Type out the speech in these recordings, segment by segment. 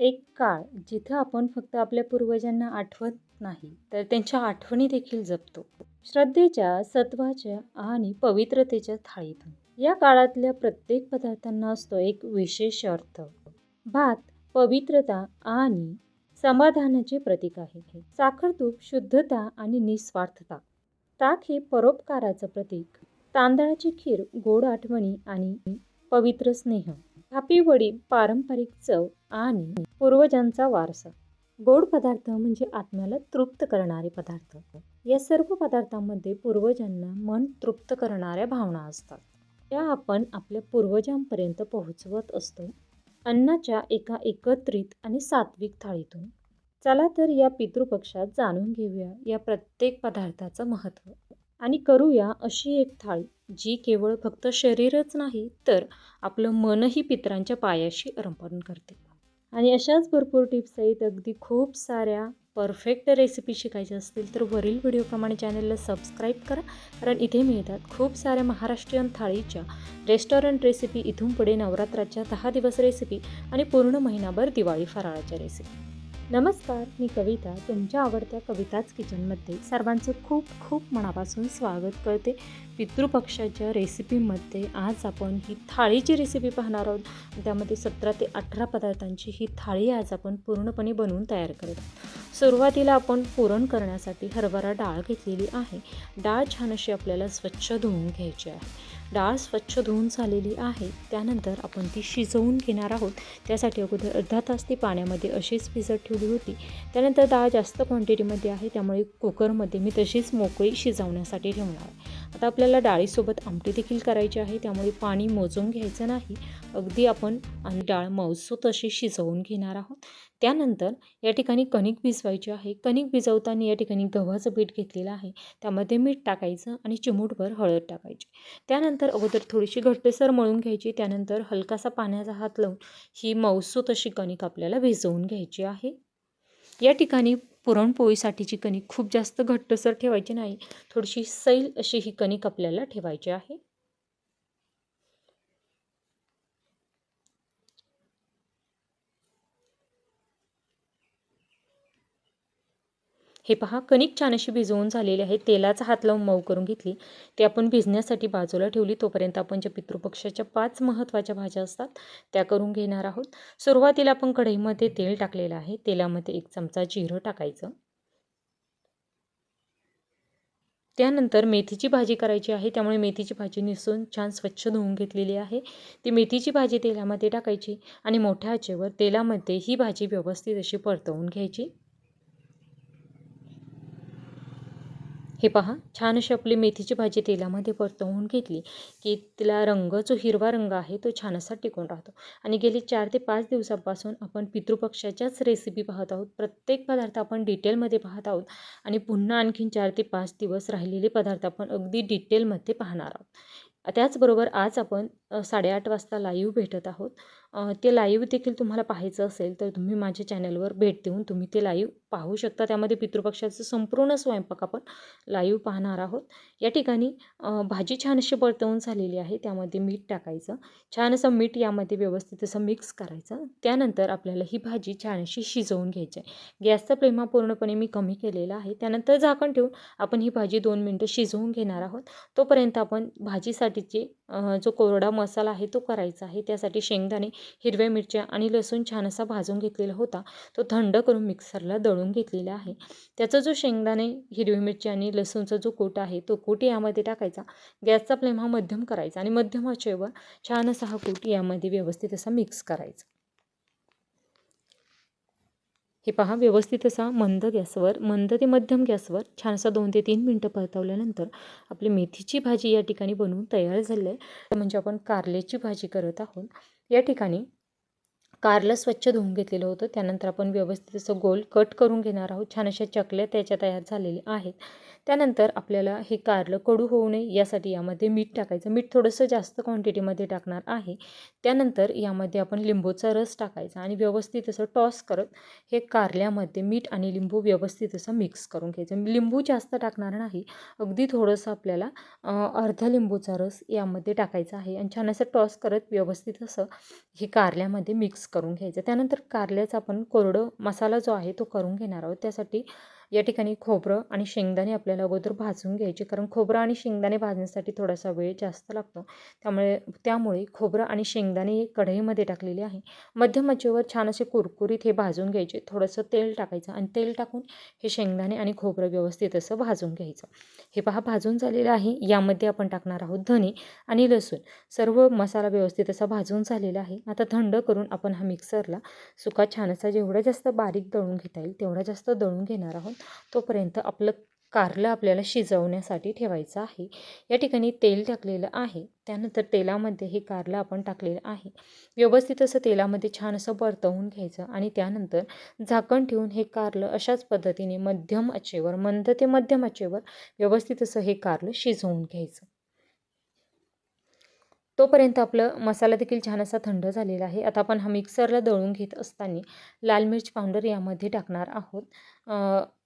एक काळ जिथं आपण फक्त आपल्या पूर्वजांना आठवत नाही तर त्यांच्या आठवणी देखील जपतो. श्रद्धेच्या सत्वाच्या आणि पवित्रतेच्या थाळीतून. या काळातल्या प्रत्येक पदार्थांना असतो एक विशेष अर्थ. भात पवित्रता आणि समाधानाचे प्रतीक आहे. साखर तूप शुद्धता आणि निस्वार्थता. ताक हे परोपकाराचं प्रतीक. तांदळाची खीर गोड आठवणी आणि पवित्र स्नेह. थापी वडी पारंपरिक चव आणि पूर्वजांचा वारसा. गोड पदार्थ म्हणजे आत्म्याला तृप्त करणारे पदार्थ. या सर्व पदार्थांमध्ये पूर्वजांना मन तृप्त करणाऱ्या भावना असतात. त्या आपण आपल्या पूर्वजांपर्यंत पोहोचवत असतो. अन्नाच्या एका एकत्रित आणि सात्विक थाळीतून. चला तर या पितृपक्षात जाणून घेऊया या प्रत्येक पदार्थाचं महत्त्व. आणि करूया अशी एक थाळी. जी केवळ फक्त शरीरच नाही तर आपलं मनही पितरांच्या पायाशी रंपण करते. आणि अशाच भरपूर टिप्स आहेत. अगदी खूप साऱ्या परफेक्ट रेसिपी शिकायच्या असतील तर वरील व्हिडिओप्रमाणे चॅनलला सबस्क्राईब करा. कारण इथे मिळतात खूप साऱ्या महाराष्ट्रीयन थाळीच्या रेस्टॉरंट रेसिपी इथून पुढे नवरात्राच्या दहा दिवस रेसिपी आणि पूर्ण महिनाभर दिवाळी फराळाच्या रेसिपी. नमस्कार मी कविता. तुमच्या आवडत्या कविताच किचनमध्ये सर्वांचं खूप खूप मनापासून स्वागत करते. पितृपक्षाच्या रेसिपीमध्ये आज आपण ही थाळीची रेसिपी पाहणार आहोत. त्यामध्ये सतरा ते अठरा पदार्थांची ही थाळी आज आपण पूर्णपणे बनवून तयार करत आहोत. सुरुवातीला आपण पुरण करण्यासाठी हरभरा डाळ घेतलेली आहे. डाळ छान अशी आपल्याला स्वच्छ धुवून घ्यायची आहे. डाळ स्वच्छ धुवून झालेली आहे. त्यानंतर आपण ती शिजवून घेणार आहोत. त्यासाठी अगोदर अर्धा तास ती पाण्यामध्ये अशीच भिजत ठेवली होती. त्यानंतर डाळ जास्त क्वांटिटीमध्ये आहे. त्यामुळे कुकरमध्ये मी तशीच मोकळी शिजवण्यासाठी ठेवणार आहे. आता आपल्या आपल्याला डाळीसोबत आमटी देखील करायची आहे. त्यामुळे पाणी मोजून घ्यायचं नाही. अगदी आपण आणि डाळ मौसूत तशी शिजवून घेणार आहोत. त्यानंतर या ठिकाणी कणिक भिजवायची आहे. कणिक भिजवताना या ठिकाणी गव्हाचं पीठ घेतलेलं आहे. त्यामध्ये मीठ टाकायचं आणि चिमूटभर हळद टाकायची. त्यानंतर अगोदर थोडीशी घट्टेसर मळून घ्यायची. त्यानंतर हलकासा पाण्याचा हात लावून ही मौसूत तशी कणिक आपल्याला भिजवून घ्यायची आहे. या ठिकाणी पुरणपोळीसाठीची कणिक खूप जास्त घट्टसर ठेवायची नाही. थोडीशी सैल अशी ही कणिक आपल्याला ठेवायची आहे. हे पहा कणिक छान अशी भिजवून झालेली आहे. तेलाचा हात लावून मऊ करून घेतली. ते आपण भिजण्यासाठी बाजूला ठेवली. तोपर्यंत आपण ज्या पितृपक्षाच्या पाच महत्त्वाच्या भाज्या असतात त्या करून घेणार आहोत. सुरुवातीला आपण कढईमध्ये तेल टाकलेलं आहे. तेलामध्ये एक चमचा जिरं टाकायचं. त्यानंतर मेथीची भाजी करायची आहे. त्यामुळे मेथीची भाजी निसून छान स्वच्छ धुवून घेतलेली आहे. ती मेथीची भाजी तेलामध्ये टाकायची आणि मोठ्या आचेवर तेलामध्ये ही भाजी व्यवस्थित अशी परतवून घ्यायची. हे पहा छान अशी आपली मेथीची भाजी तेलामध्ये परतवून घेतली की तिला रंग जो हिरवा रंग आहे तो छान असा टिकून राहतो. आणि गेली चार ते पाच दिवसापासून आपण पितृपक्षाच्याच रेसिपी पाहत आहोत. प्रत्येक पदार्थ आपण डिटेलमध्ये पाहत आहोत. आणि पुन्हा आणखीन चार ते पाच दिवस राहिलेले पदार्थ आपण अगदी डिटेलमध्ये पाहणार आहोत. त्याचबरोबर आज आपण साडेआठ वाजता लाईव्ह भेटत आहोत. ते लाईव्ह देखील तुम्हाला पाहायचं असेल तर तुम्ही माझ्या चॅनलवर भेट देऊन तुम्ही ते लाईव्ह पाहू शकता. त्यामध्ये पितृपक्षाचं संपूर्ण स्वयंपाक आपण लाईव्ह पाहणार आहोत. या ठिकाणी भाजी छान अशी परतवून झालेली आहे. त्यामध्ये मीठ टाकायचं. छान असं मीठ यामध्ये व्यवस्थित असं मिक्स करायचं. त्यानंतर आपल्याला ही भाजी छान अशी शिजवून घ्यायची आहे. गॅसचा प्रेमा पूर्णपणे मी कमी केलेला आहे. त्यानंतर झाकण ठेवून आपण ही भाजी दोन मिनटं शिजवून घेणार आहोत. तोपर्यंत आपण भाजीसाठीचे जो कोरडा मसाला आहे तो करायचा आहे. त्यासाठी शेंगदाणे हिरव्या मिरच्या आणि लसूण छान असा भाजून घेतलेला होता. तो थंड करून मिक्सरला दळून घेतलेला आहे. त्याचा जो शेंगदाणे हिरवी मिरची आणि लसूणचा जो कूट आहे तो कोट यामध्ये टाकायचा. गॅसचा फ्लेम हा मध्यम करायचा आणि मध्यम आचेवर छान असा हा कोट यामध्ये व्यवस्थित असा मिक्स करायचा. हे पहा व्यवस्थित असा मंद गॅसवर मंद ते मध्यम गॅसवर छान असा दोन ते तीन मिनटं परतवल्यानंतर आपली मेथीची भाजी या ठिकाणी बनवून तयार झाली आहे. म्हणजे आपण कारल्याची भाजी करत आहोत. या ठिकाणी कारलं स्वच्छ धुवून घेतलेलं होतं. त्यानंतर आपण व्यवस्थित असं गोल कट करून घेणार आहोत. छान अशा चकल्या त्याच्या तयार झालेल्या आहेत. त्यानंतर आपल्याला हे कारलं कडू होऊ नये यासाठी यामध्ये मीठ टाकायचं. मीठ थोडंसं जास्त क्वांटिटीमध्ये टाकणार आहे. त्यानंतर यामध्ये आपण लिंबूचा रस टाकायचा आणि व्यवस्थित असं टॉस करत हे कारल्यामध्ये मीठ आणि लिंबू व्यवस्थित असं मिक्स करून घ्यायचं. लिंबू जास्त टाकणार नाही. अगदी थोडंसं आपल्याला अर्धा लिंबूचा रस यामध्ये टाकायचा आहे आणि छान असं टॉस करत व्यवस्थित असं हे कारल्यामध्ये मिक्स करून घ्यायचं. त्यानंतर कारल्याचा आपण कोरडं मसाला जो आहे तो करून घेणार आहोत. त्यासाठी या ठिकाणी खोबरं आणि शेंगदाणे आपल्याला अगोदर भाजून घ्यायचे कारण खोबरं आणि शेंगदाणे भाजण्यासाठी थोडासा वेळ जास्त लागतो. त्यामुळे त्यामुळे खोबरं आणि शेंगदाणे कढईमध्ये टाकलेले आहे. मध्यम आचेवर छान असे कुरकुरीत हे भाजून घ्यायचे. थोडंसं तेल टाकायचं आणि तेल टाकून हे शेंगदाणे आणि खोबरं व्यवस्थित असं भाजून घ्यायचं. हे पहा भाजून झालेलं आहे. यामध्ये आपण टाकणार आहोत धने आणि लसूण. सर्व मसाला व्यवस्थित असा भाजून झालेला आहे. आता थंड करून आपण हा मिक्सरला सुका छान असा जेवढा जास्त बारीक दळून घेता येईल तेवढा जास्त दळून घेणार आहोत. तोपर्यंत आपलं कारलं आपल्याला शिजवण्यासाठी ठेवायचं आहे. या ठिकाणी तेल टाकलेलं आहे. त्यानंतर तेलामध्ये हे कारलं आपण टाकलेलं आहे. व्यवस्थित असं तेलामध्ये छान असं परतवून घ्यायचं आणि त्यानंतर झाकण ठेवून हे कारलं अशाच पद्धतीने मध्यम आचेवर मंद ते मध्यम आचेवर व्यवस्थित असं हे कारलं शिजवून घ्यायचं. तोपर्यंत आपलं मसाला देखील छान असा थंड झालेला आहे. आता आपण हा मिक्सरला दळून घेत असताना लाल मिर्च पावडर यामध्ये टाकणार आहोत.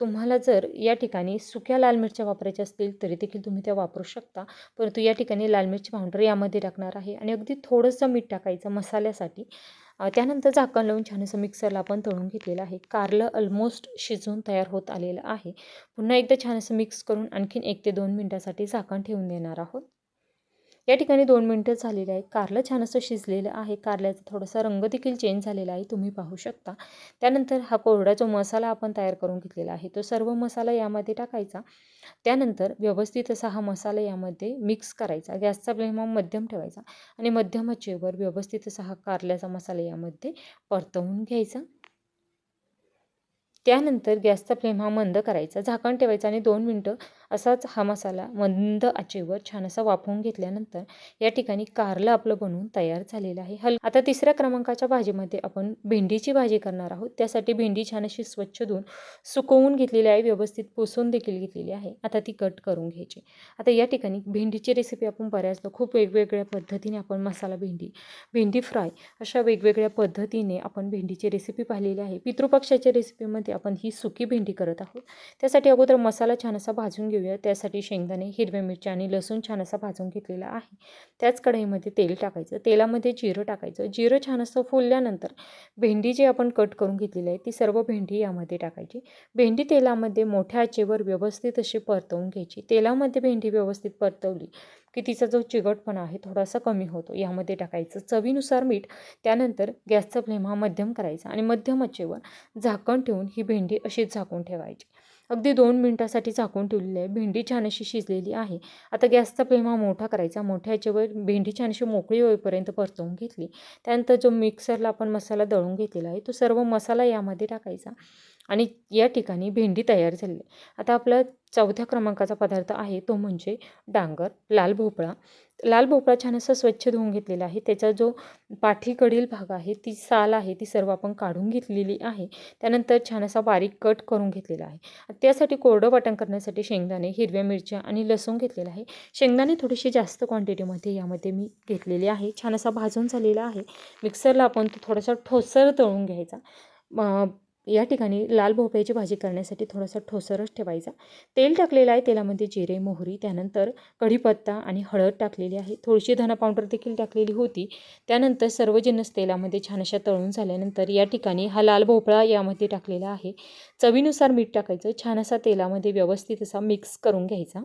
तुम्हाला जर या ठिकाणी सुक्या लाल मिरच्या वापरायच्या असतील तरी देखील तुम्ही त्या वापरू शकता. परंतु या ठिकाणी लाल मिरची पावडर यामध्ये टाकणार आहे आणि अगदी थोडंसं मीठ टाकायचं मसाल्यासाठी. त्यानंतर झाकण लावून छान असं मिक्सरला आपण तळून घेतलेलं आहे. कारलं ऑलमोस्ट शिजून तयार होत आलेलं आहे. पुन्हा एकदा छान असं मिक्स करून आणखीन एक ते दोन मिनटासाठी झाकण ठेवून देणार आहोत. या ठिकाणी दोन मिनटं झालेली आहे कारलं छान असं शिजलेलं आहे. कारल्याचा थोडासा रंग देखील चेंज झालेला आहे. तुम्ही पाहू शकता. त्यानंतर हा कोरडा जो मसाला आपण तयार करून घेतलेला आहे. तो सर्व मसाला यामध्ये टाकायचा. त्यानंतर व्यवस्थित असा हा मसाला यामध्ये मिक्स करायचा. गॅसचा फ्लेम मध्यम ठेवायचा आणि मध्यम आचेवर व्यवस्थित असा हा कारल्याचा मसाला यामध्ये परतवून घ्यायचा. त्यानंतर गॅसचा फ्लेम हा मंद करायचा. झाकण ठेवायचं आणि दोन मिनटं असाच हा मसाला मंद आचेवर छान असा वाफवून घेतल्यानंतर या ठिकाणी कारलं आपलं बनवून तयार झालेलं आहे. हल आता तिसऱ्या क्रमांकाच्या भाजीमध्ये आपण भेंडीची भाजी करणार आहोत. त्यासाठी भेंडी छान अशी स्वच्छ धुवून सुकवून घेतलेली आहे. व्यवस्थित पुसून देखील घेतलेली आहे. आता ती कट करून घ्यायची. आता या ठिकाणी भेंडीची रेसिपी आपण बऱ्याचदा खूप वेगवेगळ्या पद्धतीने आपण मसाला भेंडी भेंडी फ्राय अशा वेगवेगळ्या पद्धतीने आपण भेंडीची रेसिपी पाहिलेली आहे. पितृपक्षाच्या रेसिपीमध्ये आपण ही सुकी भेंडी करत आहोत. त्यासाठी अगोदर मसाला छान असा भाजून घेऊ घेऊया त्यासाठी शेंगदाणे हिरव्या मिरच्या आणि लसूण छान असा भाजून घेतलेला आहे. त्याच कढईमध्ये तेल टाकायचं. तेलामध्ये जिरं टाकायचं. जिरं छान असं फुलल्यानंतर भेंडी जी आपण कट करून घेतलेली आहे ती सर्व भेंडी यामध्ये टाकायची. भेंडी तेलामध्ये मोठ्या आचेवर व्यवस्थित अशी परतवून घ्यायची. तेलामध्ये भेंडी व्यवस्थित परतवली की तिचा जो चिकटपणा आहे थोडासा कमी होतो. यामध्ये टाकायचं चवीनुसार मीठ. त्यानंतर गॅसचा फ्लेम हा मध्यम करायचा आणि मध्यम आचेवर झाकण ठेवून ही भेंडी अशीच झाकून ठेवायची. अगदी दोन मिनटासाठी झाकून ठेवलेली आहे. भेंडी छान अशी शिजलेली आहे. आता गॅसचा फ्लेम हा मोठा करायचा. मोठ्या याच्यावर भेंडी छान अशी मोकळी होईपर्यंत परतवून घेतली. त्यानंतर जो मिक्सरला आपण मसाला दळून घेतलेला आहे तो सर्व मसाला यामध्ये टाकायचा आणि या ठिकाणी भेंडी तयार झाली आता आपला चौथ्या क्रमांकाचा पदार्थ आहे तो म्हणजे डांगर लाल भोपळा. लाल भोपळा छान असा स्वच्छ धुवून घेतलेला आहे. त्याचा जो पाठीकडील भाग आहे ती साल आहे ती सर्व आपण काढून घेतलेली आहे. त्यानंतर छान असा बारीक कट करून घेतलेला आहे. त्यासाठी कोरडं वाटण करण्यासाठी शेंगदाणे हिरव्या मिरच्या आणि लसूण घेतलेला आहे. शेंगदाणे थोडीशी जास्त क्वांटिटीमध्ये यामध्ये मी घेतलेले आहे. छान असा भाजून झालेला आहे. मिक्सरला आपण तो थोडासा ठोसर तळून घ्यायचा. या ठिकाणी लाल भोपळ्याची भाजी करण्यासाठी थोडासा ठोसरच ठेवायचा. तेल टाकलेलं आहे तेलामध्ये जिरे मोहरी त्यानंतर कढीपत्ता आणि हळद टाकलेली आहे. थोडीशी धना पावडर देखील टाकलेली होती. त्यानंतर सर्व जिन्नस तेलामध्ये छान अशा तळून झाल्यानंतर या ठिकाणी हा लाल भोपळा यामध्ये टाकलेला आहे. चवीनुसार मीठ टाकायचं. छान असा तेलामध्ये व्यवस्थित असा मिक्स करून घ्यायचा.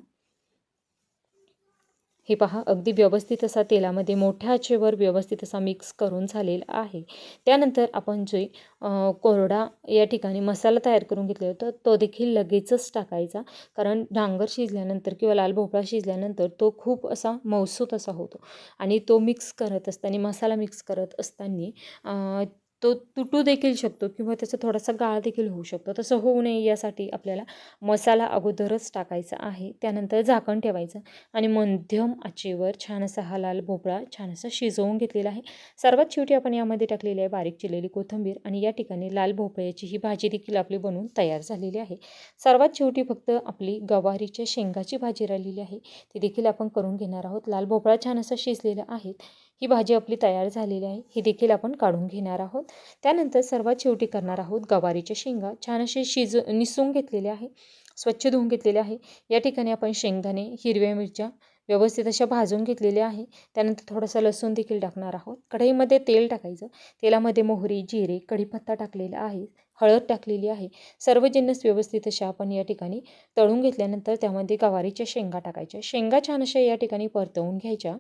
हे पहा अगदी व्यवस्थित असा तेलामध्ये मोठ्या आचेवर व्यवस्थित असा मिक्स करून झालेला आहे. त्यानंतर आपण जे कोरडा या ठिकाणी मसाला तयार करून घेतला होता तो देखील लगेचच टाकायचा. कारण डांगर शिजल्यानंतर किंवा लाल भोपळा शिजल्यानंतर तो खूप असा मौसूत असा होतो. आणि तो मिक्स करत असताना मसाला मिक्स करत असताना तो तुटू देखील शकतो किंवा त्याचा थोडासा गाळ देखील होऊ शकतो. तसं होऊ नये यासाठी आपल्याला मसाला अगोदरच टाकायचा आहे. त्यानंतर झाकण ठेवायचं आणि मध्यम आचेवर छान असा हा लाल भोपळा छान असा शिजवून घेतलेला आहे. सर्वात शेवटी आपण यामध्ये टाकलेली आहे बारीक चिरलेली कोथिंबीर आणि या ठिकाणी लाल भोपळ्याची ही भाजी देखील आपली बनवून तयार झालेली आहे. सर्वात शेवटी फक्त आपली गवारीच्या शेंगाची भाजी राहिलेली आहे. ती देखील आपण करून घेणार आहोत. लाल भोपळा छान असा शिजलेला आहे. ही भाजी आपली तयार झालेली आहे. ही देखील आपण काढून घेणार आहोत. त्यानंतर सर्वात शेवटी करणार आहोत गवारीच्या शेंगा. छान असे शिज निसून घेतलेले आहे. स्वच्छ धुवून घेतलेले आहे. या ठिकाणी आपण शेंगदाणे हिरव्या मिरच्या व्यवस्थित अशा भाजून घेतलेल्या आहे. त्यानंतर थोडासा लसूण देखील टाकणार आहोत. कढईमध्ये तेल टाकायचं. तेलामध्ये मोहरी जिरे कढीपत्ता टाकलेला आहे. हळद टाकलेली आहे. सर्व जिन्नस व्यवस्थित अशा आपण या ठिकाणी तळून घेतल्यानंतर त्यामध्ये गवारीच्या शेंगा टाकायच्या. शेंगा छान अशा या ठिकाणी परतवून घ्यायच्या.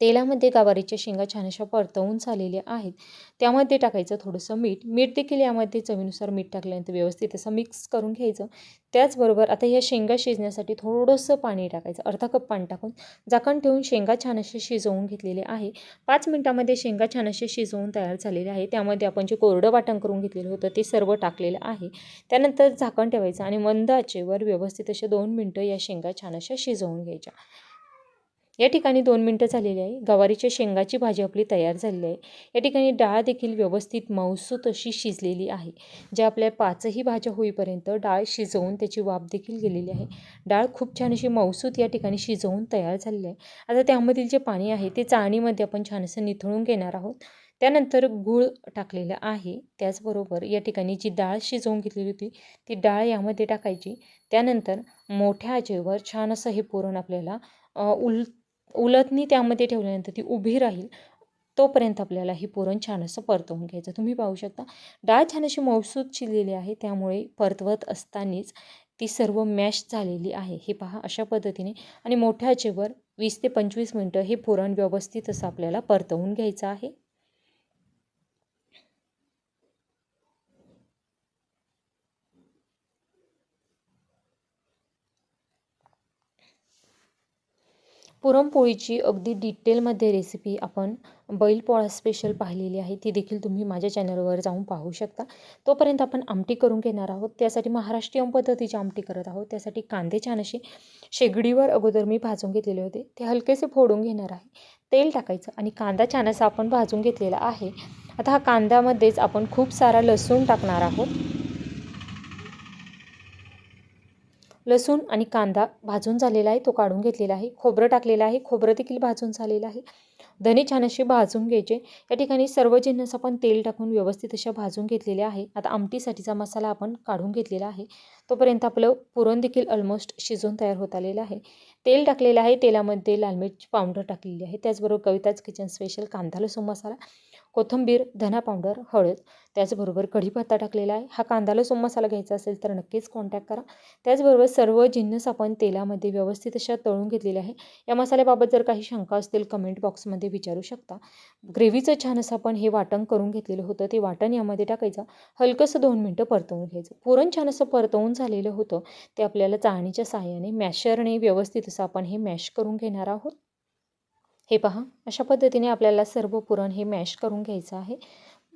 तेलामध्ये गवारीच्या शेंगा छान अशा परतवून झालेल्या आहेत. त्यामध्ये टाकायचं थोडंसं मीठ. मीठ देखील यामध्ये चवीनुसार मीठ टाकल्यानंतर व्यवस्थित असं मिक्स करून घ्यायचं. त्याचबरोबर आता या शेंगा शिजण्यासाठी थोडंसं पाणी टाकायचं. अर्धा कप पाणी टाकून झाकण ठेवून शेंगा छान असे शिजवून घेतलेले आहे. पाच मिनटामध्ये शेंगा छान असे शिजवून तयार झालेले आहे त्यामध्ये आपण जे कोरडं वाटण करून घेतलेलं होतं ते सर्व टाकलेलं आहे. त्यानंतर झाकण ठेवायचं आणि मंद आचेवर व्यवस्थित असे दोन मिनटं या शेंगा छान अशा शिजवून घ्यायच्या. या ठिकाणी दोन मिनटं झालेली आहे. गवारीच्या शेंगाची भाजी आपली तयार झालेली आहे. या ठिकाणी डाळ देखील व्यवस्थित मौसूत अशी शिजलेली आहे. ज्या आपल्या पाचही भाज्या होईपर्यंत डाळ शिजवून त्याची वाफ देखील गेलेली आहे. डाळ खूप छान अशी मौसूत या ठिकाणी शिजवून तयार झालेली आहे. आता त्यामधील जे पाणी आहे ते चाळणीमध्ये आपण छान असं निथळून घेणार आहोत. त्यानंतर गूळ टाकलेलं आहे. त्याचबरोबर या ठिकाणी जी डाळ शिजवून घेतलेली होती ती डाळ यामध्ये टाकायची. त्यानंतर मोठ्या आचेवर छान असं हे पुरण आपल्याला उल उलथणी त्यामध्ये ठेवल्यानंतर ती उभी राहील तोपर्यंत आपल्याला ही पुरण छान असं परतवून घ्यायचं. तुम्ही पाहू शकता डाळ छान अशी मौसूद चिरलेली आहे त्यामुळे परतवत असतानाच ती सर्व मॅश झालेली आहे. हे पहा अशा पद्धतीने आणि मोठ्या आचेवर वीस ते पंचवीस मिनटं हे पुरण व्यवस्थित असं आपल्याला परतवून घ्यायचं आहे. पुरणपोळीची अगदी डिटेलमध्ये रेसिपी आपण बैलपोळा स्पेशल पाहिलेली आहे. ती देखील तुम्ही माझ्या चॅनलवर जाऊन पाहू शकता. तोपर्यंत आपण आमटी करून घेणार आहोत. त्यासाठी महाराष्ट्रीयन पद्धतीची आमटी करत आहोत. त्यासाठी कांदे छान असे शेगडीवर अगोदर मी भाजून घेतलेले होते. ते हलकेसे फोडून घेणार आहे. तेल टाकायचं आणि कांदा छान असा आपण भाजून घेतलेला आहे. आता हा कांद्यामध्येच आपण खूप सारा लसूण टाकणार आहोत. लसूण आणि कांदा भाजून झालेला आहे तो काढून घेतलेला आहे. खोबरं टाकलेलं आहे खोबरं देखील भाजून झालेलं आहे. धने छान असे भाजून घ्यायचे. या ठिकाणी सर्व जिन्नस आपण तेल टाकून व्यवस्थित अशा भाजून घेतलेले आहे. आता आमटीसाठीचा मसाला आपण काढून घेतलेला आहे. तोपर्यंत आपलं पुरण देखील ऑलमोस्ट शिजून तयार होत आलेलं आहे. तेल टाकलेलं आहे. तेलामध्ये लाल मिरची पावडर टाकलेली आहे. त्याचबरोबर कविताच किचन स्पेशल कांदा लसूण मसाला कोथिंबीर धना पावडर हळद त्याचबरोबर कढीपत्ता टाकलेला आहे. हा कांदा लसूण मसाला घ्यायचा असेल तर नक्कीच कॉन्टॅक्ट करा. त्याचबरोबर सर्व जिन्नस आपण तेलामध्ये व्यवस्थित अशा तळून घेतलेले आहे. या मसाल्याबाबत जर काही शंका असतील कमेंट बॉक्समध्ये विचारू शकता. ग्रेव्हीचं छान असं आपण हे वाटण करून घेतलेलं होतं. ते वाटण यामध्ये टाकायचं. हलकंसं दोन मिनटं परतवून घ्यायचं. पुरण छान असं परतवून झालेलं होतं. ते आपल्याला चाळणीच्या सहाय्याने मॅशरने व्यवस्थित असं आपण हे मॅश करून घेणार आहोत. हे पहा अशा पद्धतीने आपल्याला सर्व पुरण हे मॅश करून घ्यायचं आहे.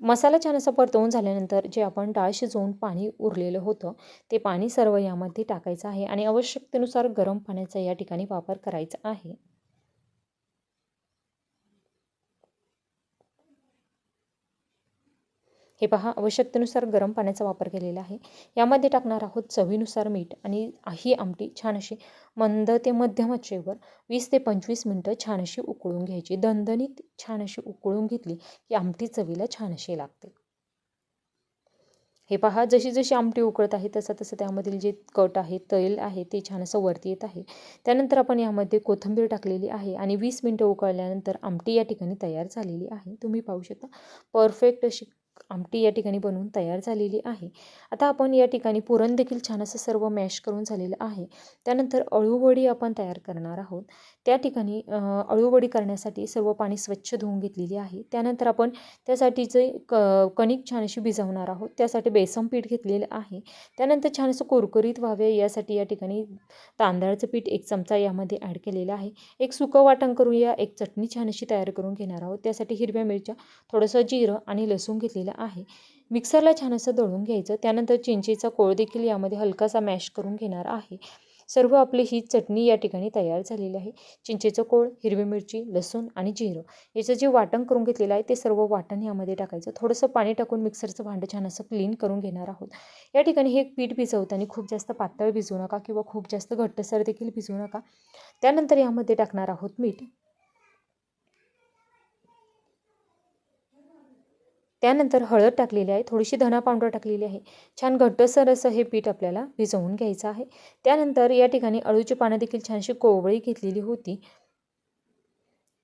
मसाला छान असा परतवून झाल्यानंतर जे आपण डाळ शिजवून पाणी उरलेलं होतं ते पाणी सर्व यामध्ये टाकायचं आहे आणि आवश्यकतेनुसार गरम पाण्याचा या ठिकाणी वापर करायचा आहे. हे पहा आवश्यकतेनुसार गरम पाण्याचा वापर केलेला आहे. यामध्ये टाकणार आहोत चवीनुसार मीठ आणि ही आमटी छान अशी मंद ते मध्यम आचेवर वीस ते पंचवीस मिनटं छान अशी उकळून घ्यायची. दणदणीत छान अशी उकळून घेतली की आमटी चवीला छान अशी लागते. हे पहा जशी जशी आमटी उकळत आहे तसं तसं त्यामधील जे कट आहे तैल आहे ते छान असं वरती येत आहे. त्यानंतर आपण यामध्ये कोथिंबीर टाकलेली आहे आणि वीस मिनटं उकळल्यानंतर आमटी या ठिकाणी तयार झालेली आहे. तुम्ही पाहू शकता परफेक्ट अशी आमटी या ठिकाणी बनवून तयार झालेली आहे. आता आपण या ठिकाणी पुरण देखील छान असं सर्व मॅश करून झालेलं आहे. त्यानंतर अळूवडी आपण तयार करणार आहोत. त्या ठिकाणी अळूवडी करण्यासाठी सर्व पाणी स्वच्छ धुवून घेतलेली आहे. त्यानंतर आपण त्यासाठी जे क कणिक छान अशी भिजवणार आहोत. त्यासाठी बेसन पीठ घेतलेलं आहे. त्यानंतर छान असं कुरकुरीत व्हावे यासाठी या ठिकाणी तांदळाचं पीठ एक चमचा यामध्ये ॲड केलेलं आहे. एक सुकं वाटण करूया. एक चटणी छान अशी तयार करून घेणार आहोत. त्यासाठी हिरव्या मिरच्या थोडंसं जिरं आणि लसूण घेतलेलं आहे. मिक्सरला छान असं दळून घ्यायचं. त्यानंतर चिंचेचा कोळ देखील यामध्ये हलकासा मॅश करून घेणार आहे. सर्व आपली ही चटणी या ठिकाणी तयार झालेली आहे. चिंचेचं कोळ हिरवी मिरची लसूण आणि जिरं याचं जे वाटण करून घेतलेलं आहे ते सर्व वाटण यामध्ये टाकायचं. थोडंसं पाणी टाकून मिक्सरचं भांडं छान असं क्लीन करून घेणार आहोत. या ठिकाणी हे पीठ भिजवताना खूप जास्त पातळ भिजवू नका किंवा खूप जास्त घट्टसर देखील भिजवू नका. त्यानंतर यामध्ये टाकणार आहोत मीठ. त्यानंतर हळद टाकलेली आहे थोडीशी धना पावडर टाकलेली आहे. छान घट्टसर असं हे पीठ आपल्याला भिजवून घ्यायचं आहे. त्यानंतर या ठिकाणी अळूची पानं देखील छानशी कोवळी घेतलेली होती.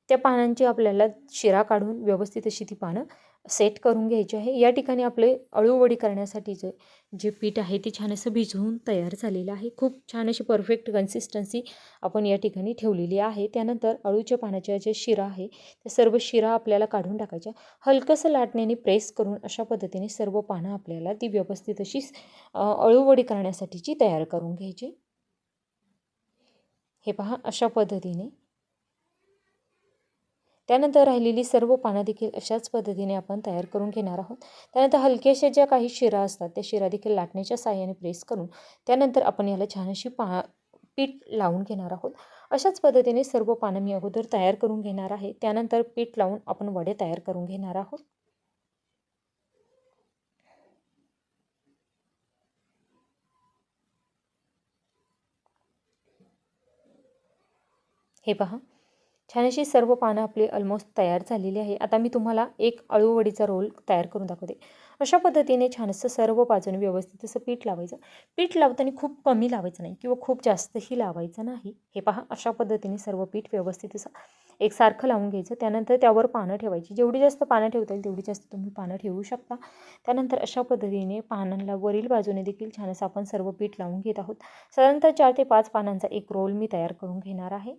त्या पानांची आपल्याला शिरा काढून व्यवस्थित अशी ती पानं सेट करून घ्यायची आहे. या ठिकाणी आपले अळूवडी करण्यासाठी जे जे पीठ आहे ते छान असं भिजवून तयार झालेलं आहे. खूप छान अशी परफेक्ट कन्सिस्टन्सी आपण या ठिकाणी ठेवलेली आहे. त्यानंतर अळूच्या पाण्याच्या जे शिरा आहे ते सर्व शिरा आपल्याला काढून टाकायच्या. हलकंसं लाटण्याने प्रेस करून अशा पद्धतीने सर्व पानं आपल्याला ती व्यवस्थित अशी अळूवडी करण्यासाठीची तयार करून घ्यायची. हे पहा अशा पद्धतीने त्यानंतर राहिलेली सर्व पानं देखील अशाच पद्धतीने आपण तयार करून घेणार आहोत. त्यानंतर हलक्याशा ज्या काही शिरा असतात त्या शिरा देखील लाटण्याच्या साह्याने प्रेस करून त्यानंतर आपण याला छान अशी पा पीठ लावून घेणार आहोत. अशाच पद्धतीने सर्व पानं मी अगोदर तयार करून घेणार आहे. त्यानंतर पीठ लावून आपण वडे तयार करून घेणार आहोत. हे पहा. छान अशी सर्व पानं आपली ऑलमोस्ट तयार झालेली आहे. आता मी तुम्हाला एक अळूवडीचा रोल तयार करून दाखवते. अशा पद्धतीने छान असं सर्व बाजूने व्यवस्थित असं पीठ लावायचं. पीठ लावताना खूप कमी लावायचं नाही किंवा खूप जास्तही लावायचं नाही. हे पहा अशा पद्धतीने सर्व पीठ व्यवस्थित असं एकसारखं लावून घ्यायचं. त्यानंतर त्यावर पानं ठेवायची. जेवढी जास्त पानं ठेवता येईल तेवढी जास्त तुम्ही पानं ठेवू शकता. त्यानंतर अशा पद्धतीने पानांना वरील बाजूने देखील छान असं आपण सर्व पीठ लावून घेत आहोत. साधारणतः चार ते पाच पानांचा एक रोल मी तयार करून घेणार आहे.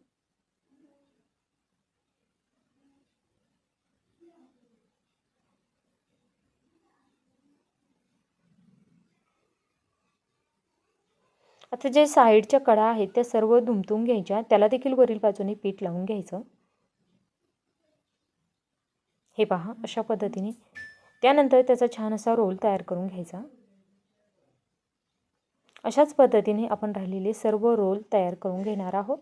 आता जे साईडच्या कडा आहेत त्या सर्व दुमतून घ्यायच्या. त्याला देखील वरील बाजूने पीठ लावून घ्यायचं. हे पहा अशा पद्धतीने. त्यानंतर त्याचा छान असा रोल तयार करून घ्यायचा. अशाच पद्धतीने आपण राहिलेले सर्व रोल तयार करून घेणार आहोत.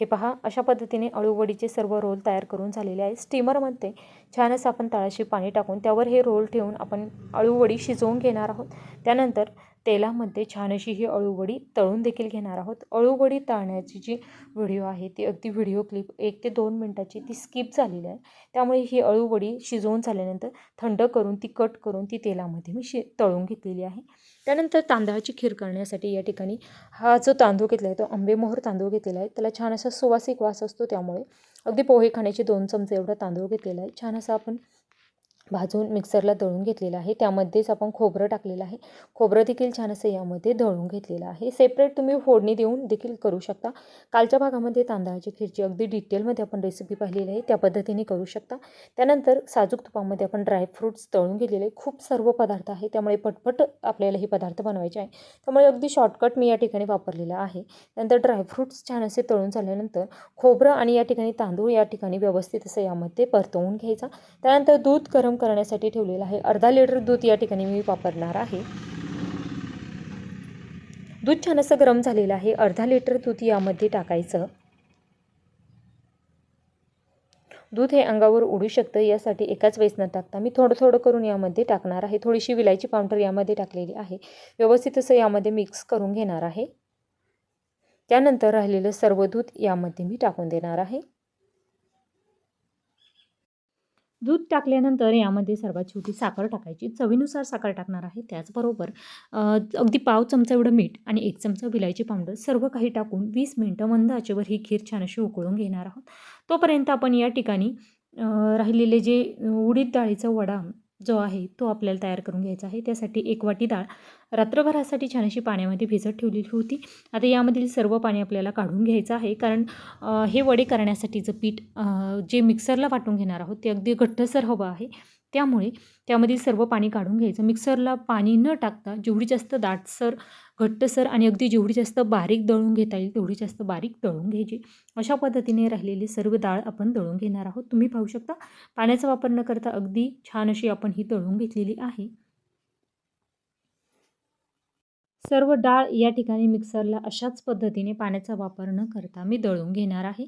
हे पहा अशा पद्धतीने अळूवडीचे सर्व रोल तयार करून झालेले आहे स्टीमरमध्ये छानच आपण तळाशी पाणी टाकून त्यावर हे रोल ठेवून आपण अळूवडी शिजवून घेणार आहोत. त्यानंतर तेलामध्ये छान अशी ही अळूवडी तळून देखील घेणार आहोत. अळूवडी तळण्याची जी व्हिडिओ आहे ती अगदी व्हिडिओ क्लिप एक ते दोन मिनटाची ती स्किप झालेली आहे. त्यामुळे ही अळूवडी शिजवून झाल्यानंतर थंड करून ती कट करून ती तेलामध्ये मी शि तळून घेतलेली आहे. त्यानंतर तांदळाची खीर करण्यासाठी या ठिकाणी हा जो तांदूळ घेतला आहे तो आंबेमोहर तांदूळ घेतलेला आहे. त्याला छान असा सुवासिक वास असतो त्यामुळे अगदी पोहे खाण्याचे दोन चमचे एवढा तांदूळ घेतलेला आहे. छान असा आपण भाजून मिक्सरला दळून घेतलेलं आहे. त्यामध्येच आपण खोबरं टाकलेलं आहे. खोबरं देखील छान असं यामध्ये दळून घेतलेलं आहे. सेपरेट तुम्ही फोडणी देऊन देखील करू शकता. कालच्या भागामध्ये तांदळाची खिरची अगदी डिटेलमध्ये आपण रेसिपी पाहिलेली आहे. त्या पद्धतीने करू शकता. त्यानंतर साजूक तुपामध्ये आपण ड्रायफ्रूट्स तळून घेतलेले खूप सर्व पदार्थ आहे. त्यामुळे पटपट आपल्याला हे पदार्थ बनवायचे आहे. त्यामुळे अगदी शॉर्टकट मी या ठिकाणी वापरलेलं आहे. त्यानंतर ड्रायफ्रूट्स छान असे तळून झाल्यानंतर खोबरं आणि या ठिकाणी तांदूळ या ठिकाणी व्यवस्थित असं यामध्ये परतवून घ्यायचा. त्यानंतर दूध गरम करण्यासाठी ठेवलेलं आहे. अर्धा लिटर दूध या ठिकाणी मी वापरणार आहे. दूध छान असं गरम झालेलं आहे. अर्धा लिटर दूध यामध्ये टाकायचं. दूध हे अंगावर उडू शकतं यासाठी एकाच वेळेस न टाकता मी थोडं थोडं करून यामध्ये टाकणार आहे. थोडीशी विलायची पावडर यामध्ये टाकलेली आहे. व्यवस्थित असं यामध्ये मिक्स करून घेणार आहे. त्यानंतर राहिलेलं सर्व दूध यामध्ये मी टाकून देणार आहे. दूध टाकल्यानंतर यामध्ये सर्वात छोटी साखर टाकायची. चवीनुसार साखर टाकणार आहे त्याचबरोबर अगदी पाव चमचा एवढं मीठ आणि एक चमचा विलायची पावडर सर्व काही टाकून वीस मिनटं मंद आचेवर ही खीर छान अशी उकळून घेणार आहोत. तोपर्यंत आपण या ठिकाणी राहिलेले जे उडीद डाळीचा वडा जो आहे तो आपल्याला तयार करून घ्यायचा आहे. त्यासाठी एक वाटी डाळ. रात्रभरासाठी छान अशी पाण्यामध्ये भिजत ठेवलेली होती. आता यामधील सर्व पाणी आपल्याला काढून घ्यायचं आहे. कारण हे वडे करण्यासाठीचं पीठ जे मिक्सरला वाटून घेणार आहोत ते अगदी घट्टसर हवं आहे. त्यामुळे त्यामधील सर्व पाणी काढून घ्यायचं. मिक्सरला पाणी न टाकता जेवढी जास्त दाटसर घट्टसर आणि अगदी जेवढी जास्त बारीक दळून घेता येईल तेवढी जास्त बारीक दळून घ्यायची. अशा पद्धतीने राहिलेली सर्व डाळ आपण दळून घेणार आहोत. तुम्ही पाहू शकता पाण्याचा वापर न करता अगदी छान अशी आपण ही दळून घेतलेली आहे. सर्व डाळ या ठिकाणी मिक्सरला अशाच पद्धतीने पाण्याचा वापर न करता मी दळून घेणार आहे.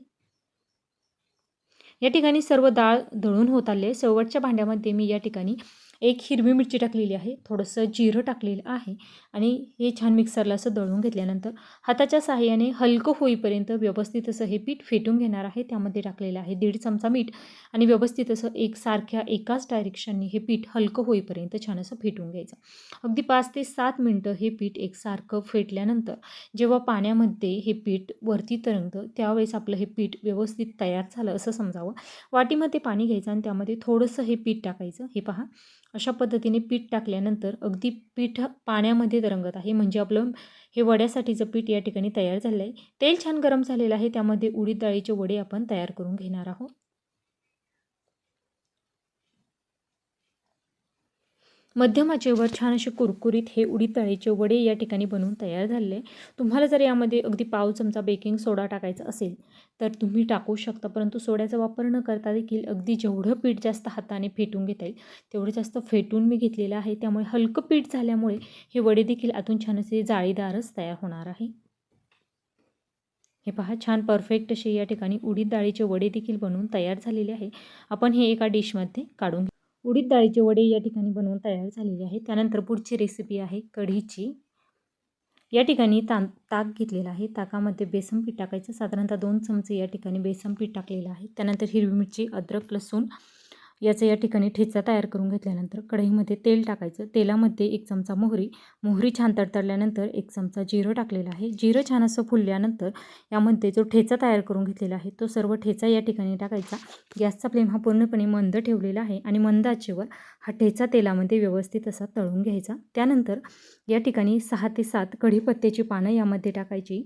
या ठिकाणी सर्व डाळ दळून होत आले. शेवटच्या भांड्यामध्ये मी या ठिकाणी एक हिरवी मिरची टाकलेली आहे थोडंसं जिरं टाकलेलं आहे आणि हे छान मिक्सरला असं दळून घेतल्यानंतर हाताच्या सहाय्याने हलकं होईपर्यंत व्यवस्थित असं हे पीठ फेटून घेणार आहे. त्यामध्ये टाकलेलं आहे दीड चमचा मीठ आणि व्यवस्थित असं एकसारख्या एकाच डायरेक्शनने हे पीठ हलकं होईपर्यंत छान असं फेटून घ्यायचं. अगदी पाच ते सात मिनटं हे पीठ एकसारखं फेटल्यानंतर जेव्हा पाण्यामध्ये हे पीठ वरती तरंगतं त्यावेळेस आपलं हे पीठ व्यवस्थित तयार झालं असं समजावं. वाटीमध्ये पाणी घ्यायचं आणि त्यामध्ये थोडंसं हे पीठ टाकायचं. हे पहा अशा पद्धतीने पीठ टाकल्यानंतर अगदी पीठ पाण्यामध्ये तरंगत आहे. म्हणजे आपलं हे वड्यासाठीचं पीठ या ठिकाणी तयार झालं आहे तेल छान गरम झालेलं आहे. त्यामध्ये उडीद डाळीचे वडे आपण तयार करून घेणार आहोत. मध्यम आचेवर छान असे कुरकुरीत हे उडीद डाळीचे वडे या ठिकाणी बनवून तयार झाले. तुम्हाला जर यामध्ये अगदी पाव चमचा बेकिंग सोडा टाकायचा असेल तर तुम्ही टाकू शकता. परंतु सोड्याचा वापर न करता देखील अगदी जेवढं पीठ जास्त हाताने फेटून घेता येईल तेवढं जास्त फेटून मी घेतलेलं आहे. त्यामुळे हलकं पीठ झाल्यामुळे हे वडे देखील आतून छान असे जाळीदारच तयार होणार आहे. हे पहा छान परफेक्ट असे या ठिकाणी उडीद डाळीचे वडे देखील बनवून तयार झालेले आहे. आपण हे एका डिशमध्ये काढून घेऊ उडीद डाळीचे वडे या ठिकाणी बनवून तयार झालेले आहे त्यानंतर पुढची रेसिपी आहे कढीची या ठिकाणी ता ताक घेतलेला आहे. ताकामध्ये बेसन पीठ टाकायचं. साधारणतः दोन चमचे या ठिकाणी बेसन पीठ टाकलेलं आहे. त्यानंतर हिरवी मिरची अद्रक लसूण याचं या ठिकाणी ठेचा तयार करून घेतल्यानंतर कढईमध्ये तेल टाकायचं. तेलामध्ये एक चमचा मोहरी. मोहरी छान तडतडल्यानंतर एक चमचा जिरं टाकलेला आहे. जिरं छान असं फुलल्यानंतर यामध्ये जो ठेचा तयार करून घेतलेला आहे तो सर्व ठेचा या ठिकाणी टाकायचा. गॅसचा फ्लेम हा पूर्णपणे मंद ठेवलेला आहे आणि मंद आचेवर हा ठेचा तेलामध्ये व्यवस्थित असा तळून घ्यायचा. त्यानंतर या ठिकाणी सहा ते सात कढीपत्त्याची पानं यामध्ये टाकायची.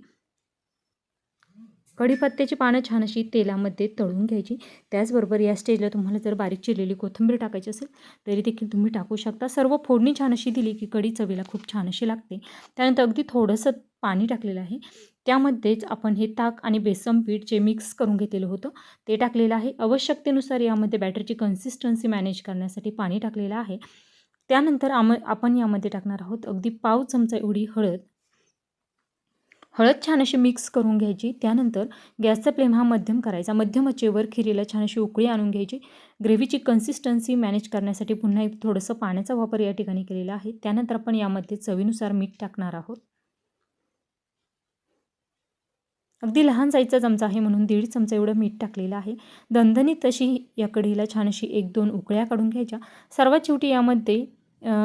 कढीपत्त्याची पानं छान अशी तेलामध्ये तळून घ्यायची. त्याचबरोबर या स्टेजला तुम्हाला जर बारीक चिरलेली कोथिंबीर टाकायची असेल तरी देखील तुम्ही टाकू शकता. सर्व फोडणी छान अशी दिली की कढी चवीला खूप छान अशी लागते. त्यानंतर अगदी थोडंसं पाणी टाकलेलं आहे. त्यामध्येच आपण हे ताक आणि बेसन पीठ जे मिक्स करून घेतलेलं होतं ते टाकलेलं आहे. आवश्यकतेनुसार यामध्ये बॅटरची कन्सिस्टन्सी मॅनेज करण्यासाठी पाणी टाकलेलं आहे. त्यानंतर आम आपण यामध्ये टाकणार आहोत अगदी पाव चमचा एवढी हळद. हळद छान अशी मिक्स करून घ्यायची. त्यानंतर गॅसचा फ्लेम हा मध्यम करायचा. मध्यम आचेवर खिरीला छान अशी उकळी आणून घ्यायची. ग्रेव्हीची कन्सिस्टन्सी मॅनेज करण्यासाठी पुन्हा एक थोडंसं पाण्याचा वापर या ठिकाणी केलेला आहे. त्यानंतर आपण यामध्ये चवीनुसार मीठ टाकणार आहोत. अगदी लहान साईजचा चमचा आहे म्हणून दीड चमचा एवढं मीठ टाकलेलं आहे. दणदणीत तशी या कढीला छान अशी एक दोन उकळ्या काढून घ्यायच्या. सर्वात शेवटी यामध्ये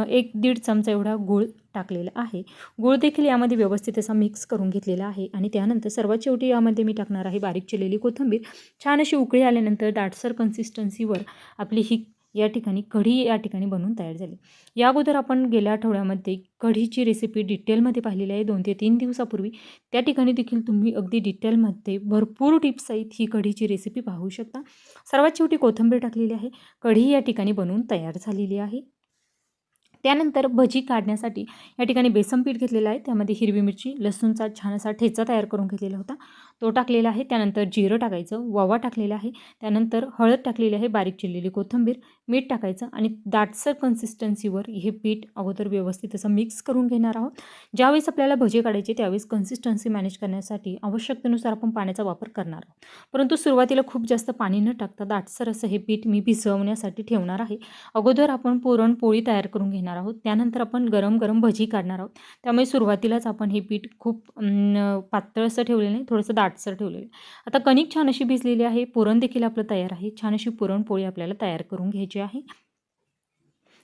एक दीड चमचा एवढा गूळ टाकलेला आहे. गूळ देखील यामध्ये व्यवस्थित असा मिक्स करून घेतलेला आहे. आणि त्यानंतर सर्वात शेवटी यामध्ये मी टाकणार आहे बारीक चिरलेली कोथिंबीर. छान अशी उकळी आल्यानंतर दाटसर कन्सिस्टन्सीवर आपली ही या ठिकाणी कढी या ठिकाणी बनवून तयार झाली. या अगोदर आपण गेल्या आठवड्यामध्ये कढीची रेसिपी डिटेलमध्ये पाहिलेली आहे. दोन ते तीन दिवसापूर्वी. त्या ठिकाणी देखील तुम्ही अगदी डिटेलमध्ये भरपूर टिप्स आहेत ही कढीची रेसिपी पाहू शकता. सर्वात शेवटी कोथिंबीर टाकलेली आहे. कढी या ठिकाणी बनवून तयार झालेली आहे. त्यानंतर भजी काढण्यासाठी या ठिकाणी बेसन पीठ घेतलेलं आहे. त्यामध्ये हिरवी मिरची लसूणचा छान असा ठेचा तयार करून घेतलेला होता. तो टाकलेला आहे त्यानंतर जिरं टाकायचं ववा टाकलेला आहे त्यानंतर हळद टाकलेली आहे बारीक चिरलेली कोथिंबीर मीठ टाकायचं आणि दाटसर कन्सिस्टन्सीवर हे पीठ अगोदर व्यवस्थित असं मिक्स करून घेणार आहोत. ज्यावेळेस आपल्याला भजे काढायचे त्यावेळेस कन्सिस्टन्सी मॅनेज करण्यासाठी आवश्यकतेनुसार आपण पाण्याचा वापर करणार आहोत. परंतु सुरुवातीला खूप जास्त पाणी न टाकता दाटसर असं हे पीठ मी भिजवण्यासाठी ठेवणार आहे. अगोदर आपण पुरणपोळी तयार करून घेणार आहोत त्यानंतर आपण गरम गरम भजी काढणार आहोत. त्यामुळे सुरुवातीलाच आपण हे पीठ खूप पातळ असं ठेवलेलं नाही थोडंसं ताटसर ठेवलेलं. आता कणिक छान अशी भिजलेली आहे. पुरण देखील आपलं तयार आहे. छान अशी पुरणपोळी आपल्याला तयार करून घ्यायची आहे.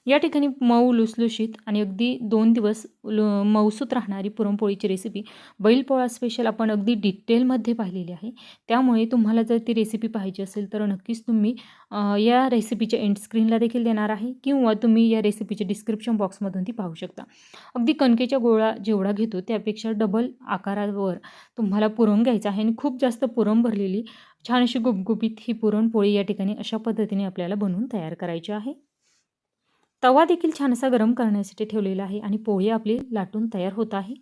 या ठिकाणी मऊ लुसलुशीत आणि अगदी दोन दिवस लु मऊसूत राहणारी पुरणपोळीची रेसिपी बैलपोळा स्पेशल आपण अगदी डिटेलमध्ये पाहिलेली आहे. त्यामुळे तुम्हाला जर ती रेसिपी पाहिजे असेल तर नक्कीच तुम्ही या रेसिपीच्या एंड स्क्रीनला देखील देणार आहे किंवा तुम्ही या रेसिपीच्या डिस्क्रिप्शन बॉक्समधून ती पाहू शकता. अगदी कणकेच्या गोळा जेवढा घेतो त्यापेक्षा डबल आकारावर तुम्हाला पुरण घ्यायचं आहे आणि खूप जास्त पुरण भरलेली छान अशी गुबगुबीत ही पुरणपोळी या ठिकाणी अशा पद्धतीने आपल्याला बनवून तयार करायची आहे. तवा देखील छान असा गरम करण्यासाठी ठेवलेला आहे आणि पोळी आपली लाटून तयार होत आहे.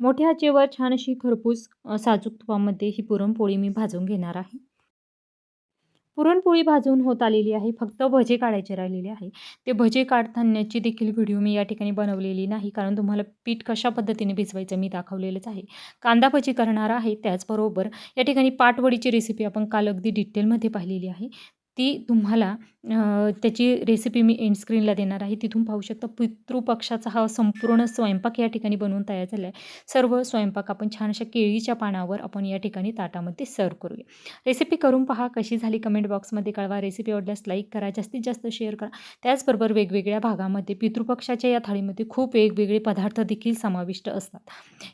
मोठ्या आचेवर छान अशी खरपूस साजूक तुपामध्ये ही पुरणपोळी मी भाजून घेणार आहे. पुरणपोळी भाजून होत आलेली आहे फक्त भजे काढायचे राहिलेले आहे. ते भजे काढतानाची देखील व्हिडिओ मी या ठिकाणी बनवलेली नाही कारण तुम्हाला पीठ कशा पद्धतीने भिजवायचं मी दाखवलेलंच आहे. कांदा भजी करणार आहे त्याचबरोबर या ठिकाणी पाटवडीची रेसिपी आपण काल अगदी डिटेलमध्ये पाहिलेली आहे. ती तुम्हाला त्याची रेसिपी मी एंड स्क्रीनला देणार आहे. तिथून पाहू शकता पितृपक्षाचा हा संपूर्ण स्वयंपाक या ठिकाणी बनवून तयार झाला आहे सर्व स्वयंपाक आपण छान अशा केळीच्या पानावर आपण या ठिकाणी ताटामध्ये सर्व करूया. रेसिपी करून पहा कशी झाली कमेंट बॉक्समध्ये कळवा. रेसिपी आवडल्यास लाईक करा जास्तीत जास्त शेअर करा. त्याचबरोबर वेगवेगळ्या भागामध्ये पितृपक्षाच्या या थाळीमध्ये खूप वेगवेगळे पदार्थ देखील समाविष्ट असतात.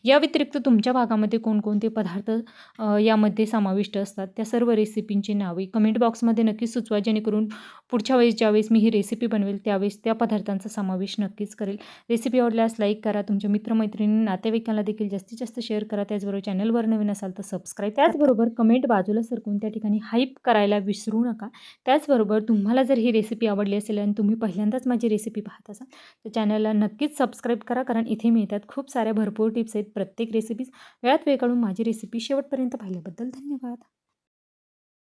या व्यतिरिक्त तुमच्या भागामध्ये कोणकोणते पदार्थ यामध्ये समाविष्ट असतात? त्या सर्व रेसिपींची नावे कमेंट बॉक्समध्ये नक्कीच सुचवा जेणेकरून पुढच्या वेळेस ज्यावेळेस मी ही रेसिपी बनवेल त्यावेळेस त्या पदार्थांचा समावेश नक्कीच करेल. रेसिपी आवडल्यास लाईक करा तुमच्या मित्रमैत्रिणी नातेवाईकांना देखील जास्तीत जास्त शेअर करा. त्याचबरोबर चॅनलवर नवीन असाल तर सबस्क्राईब त्याचबरोबर कमेंट बाजूला सरकून त्या ठिकाणी हाईप करायला विसरू नका. त्याचबरोबर तुम्हाला जर ही रेसिपी आवडली असेल आणि तुम्ही पहिल्यांदाच माझी रेसिपी पाहत असाल तर चॅनलला नक्कीच सबस्क्राईब करा कारण इथे मिळतात खूप साऱ्या भरपूर टिप्स आहेत प्रत्येक रेसिपीज वेळात वेळ काढून माझी रेसिपी शेवटपर्यंत पाहिल्याबद्दल धन्यवाद.